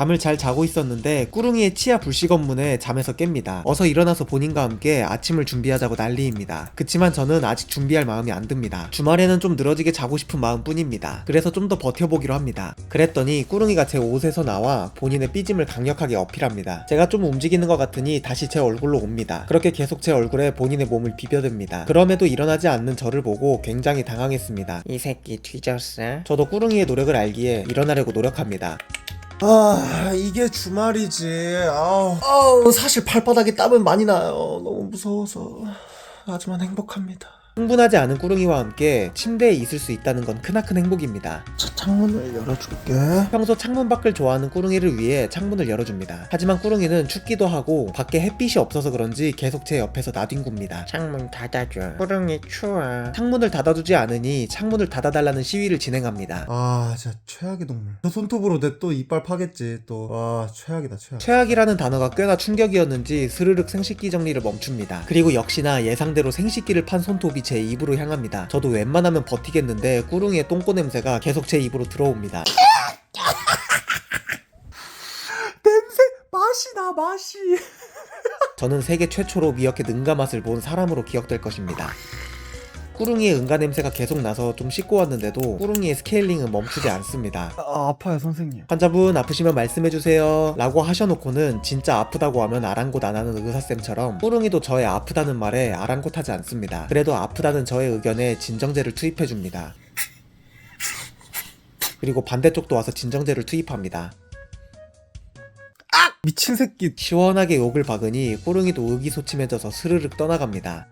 잠을 잘 자고 있었는데 꾸릉이의 치아 불식 업무에 잠에서 깹니다. 어서 일어나서 본인과 함께 아침을 준비하자고 난리입니다. 그치만 저는 아직 준비할 마음이 안 듭니다. 주말에는 좀 늘어지게 자고 싶은 마음 뿐입니다. 그래서 좀 더 버텨보기로 합니다. 그랬더니 꾸릉이가 제 옷에서 나와 본인의 삐짐을 강력하게 어필합니다. 제가 좀 움직이는 것 같으니 다시 제 얼굴로 옵니다. 그렇게 계속 제 얼굴에 본인의 몸을 비벼댑니다. 그럼에도 일어나지 않는 저를 보고 굉장히 당황했습니다. 이 새끼 뒤졌어? 저도 꾸릉이의 노력을 알기에 일어나려고 노력합니다. 아 이게 주말이지. 아우. 사실 발바닥에 땀은 많이 나요. 너무 무서워서. 하지만 행복합니다 흥분하지 않은 꾸릉이와 함께 침대에 있을 수 있다는 건 크나큰 행복입니다. 자 창문을 열어줄게 평소 창문 밖을 좋아하는 꾸릉이를 위해 창문을 열어줍니다. 하지만 꾸릉이는 춥기도 하고 밖에 햇빛이 없어서 그런지 계속 제 옆에서 나뒹굽니다. 창문 닫아줘. 꾸릉이 추워. 창문을 닫아주지 않으니 창문을 닫아달라는 시위를 진행합니다. 아 진짜 최악의 동물 저 손톱으로 내 또 이빨 파겠지 또 와 최악이다 최악 최악이라는 단어가 꽤나 충격이었는지 스르륵 생식기 정리를 멈춥니다. 그리고 역시나 예상대로 생식기를 판 손톱이 제 입으로 향합니다. 저도 웬만하면 버티겠는데 꾸릉이의 똥꼬 냄새가 계속 제 입으로 들어옵니다. 냄새 맛이 나 맛이 저는 세계 최초로 미어캣 응가 맛을 본 사람으로 기억될 것입니다. 꾸릉이의 응가 냄새가 계속 나서 좀 씻고 왔는데도 꾸릉이의 스케일링은 멈추지 않습니다. 아, 아파요 선생님 환자분 아프시면 말씀해주세요 라고 하셔놓고는 진짜 아프다고 하면 아랑곳 안 하는 의사쌤처럼 꾸릉이도 저의 아프다는 말에 아랑곳하지 않습니다. 그래도 아프다는 저의 의견에 진정제를 투입해줍니다. 그리고 반대쪽도 와서 진정제를 투입합니다. 미친 새끼 시원하게 욕을 박으니 꾸릉이도 의기소침해져서 스르륵 떠나갑니다.